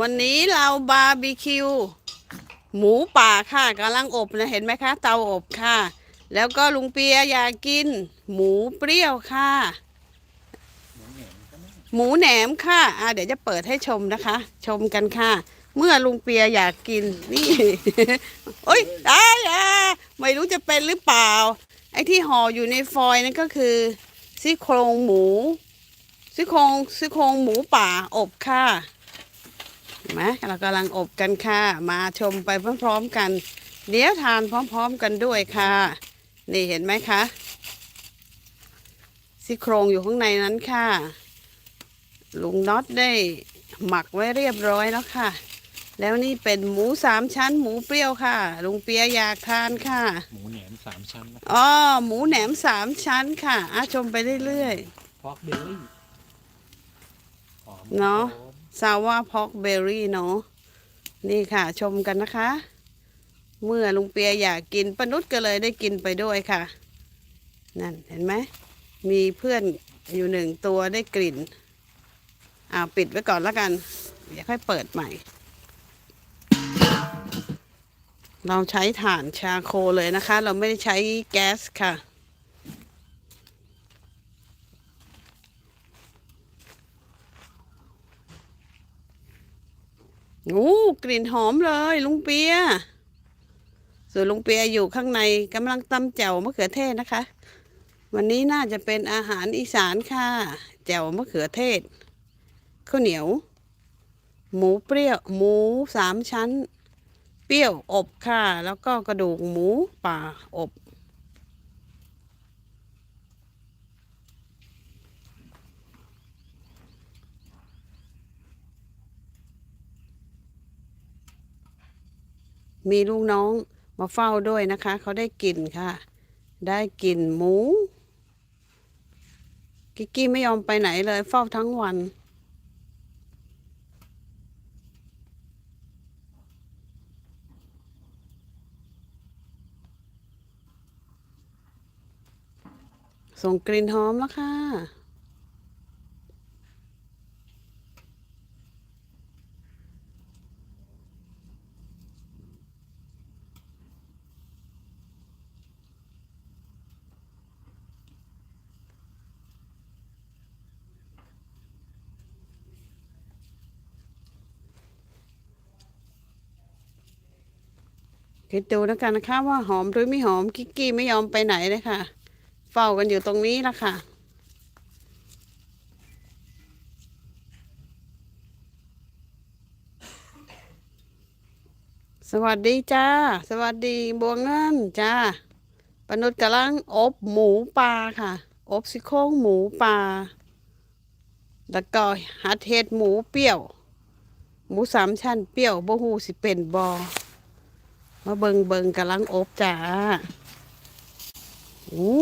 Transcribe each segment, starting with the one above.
วันนี้เราบาร์บีคิว หมูป่าค่ะกำลังอบนะเห็นไหมคะ เตาอบค่ะ แล้วก็ลุงเปียอยากกิน หมูเปรี้ยวค่ะ หมูแหนมค่ะอะเดี๋ยวจะเปิดให้ชมนะคะ ชมกันค่ะ เมื่อลุงเปียอยากกินนี่ โอ๊ยตายอะไม่รู้จะเป็นหรือเปล่า ไอ้ที่ห่ออยู่ในฟอยนั่นก็คือซี่โครงหมูซี่โครงซี่โครงหมูป่าอบค่ะ เห็นไหมเรากำลังอบกันค่ะ มาชมไปพร้อมๆกัน เดี๋ยวทานพร้อมๆกันด้วยค่ะ นี่เห็นไหมคะซี่โครงอยู่ข้างในนั้นค่ะ ลุงน็อตได้หมักไว้เรียบร้อยแล้วค่ะ แล้วนี่เป็นหมูสามชั้น หมูเปรี้ยวค่ะ ลุงเปียอยากทานค่ะ หมูแหนมสามชั้นนะอ๋อหมูแหนมสามชั้นค่ะอาชมไปเรื่อยพอกเบลลี่หอมเนาะหอมๆ ซาวาพอกเบอร์รี่เนาะนี่ค่ะชมกันนะคะ เมื่อลุงเปียอยากกินปนุษก็เลยได้กินไปด้วยค่ะ นั่นเห็นไหมมีเพื่อนอยู่หนึ่งตัวได้กลิ่นอ่าปิดไว้ก่อนแล้วกัน เดี๋ยวค่อยเปิดใหม่ เราใช้ถ่านชาโคเลยนะคะ เราไม่ได้ใช้แก๊สค่ะ โอ้กลิ่นหอมเลย ลุงเปีย ส่วนลุงเปียอยู่ข้างในกำลังตำแจ่วมะเขือเทศนะคะ วันนี้น่าจะเป็นอาหารอีสานค่ะ แจ่วมะเขือเทศข้าวเหนียว หมูเปรี้ยว หมูสามชั้น เปรี้ยวอบค่ะ แล้วก็กระดูกหมูป่าอบ มีลูกน้องมาเฝ้าด้วยนะคะ เขาได้กลิ่นค่ะ ได้กลิ่นหมู กิกกี้ไม่ยอมไปไหนเลย เฝ้าทั้งวัน ส่งกลิ่นหอมแล้วค่ะ คิดดูแล้วกันนะคะ ว่าหอมหรือไม่หอมกิกกี้ไม่ยอมไปไหนเลยค่ะ เฝ้ากันอยู่ตรงนี้ละค่ะสวัสดีจ้า สวัสดีบัวเงินจ้าปนุษย์กำลังอบหมูปลาค่ะ อบซี่โครงหมูปลาแล้วก็หัดเห็ดหมูเปรี้ยว หมูสามชั้นเปรี้ยวบ่ฮูสิเป็นบอ มาเบิงเบิงกำลังอบจ้าโอ้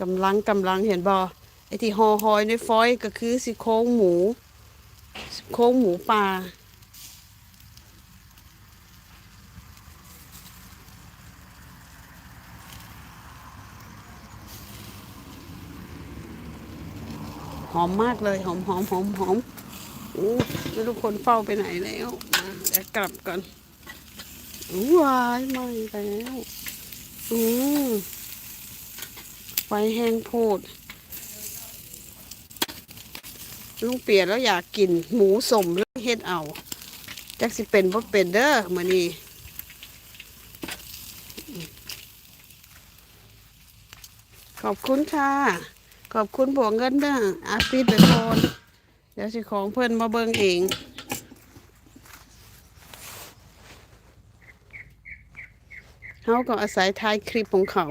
กำลังกำลังเห็นบอไอที่ห่อหอยในฟอยก็คือสิโครงหมูสิโครงหมูปลาหอมมากเลยหอมหอมหอมหอมอู้ไม่รู้คนเฝ้าไปไหนแล้วอะเดี๋ยวกลับก่อน วายไหม่แล้วอืมไฟแห้งโพด ลุงเปียแล้วอยากกินหมูสมแล้วเฮ็ดเอาจักสิเป็นบ่เป็นเด้อมื้อนี้ขอบคุณค่ะ ขอบคุณผัวเงินเด้ออาปิดไปโอนเดี๋ยวสิของเพิ่อนมาเบิ่งเอง เขาก็อาศัยท้ายคลิปของเขา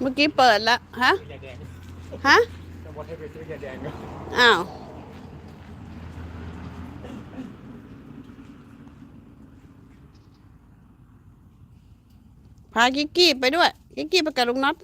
เมื่อกี้เปิดแล้วฮะ ฮะจะบอกให้ไปซื้อยาแดงก็อ้าว พากิกกี้ไปด้วย กิกกี้ไปกับลุงน็อต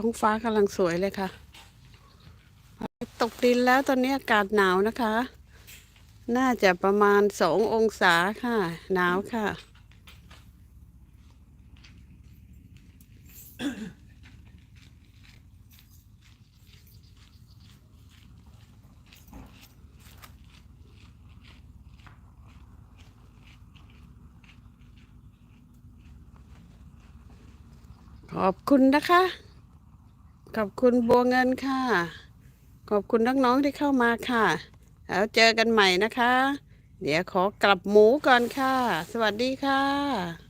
ท้องฟ้ากำลังสวยเลยค่ะ ตกดินแล้วตอนนี้อากาศหนาวนะคะ น่าจะประมาณสององศาค่ะ หนาวค่ะ ขอบคุณนะคะ ขอบคุณบัวเงินค่ะ ขอบคุณน้องๆที่เข้ามาค่ะ แล้วเจอกันใหม่นะคะ เดี๋ยวขอกลับหมูก่อนค่ะ สวัสดีค่ะ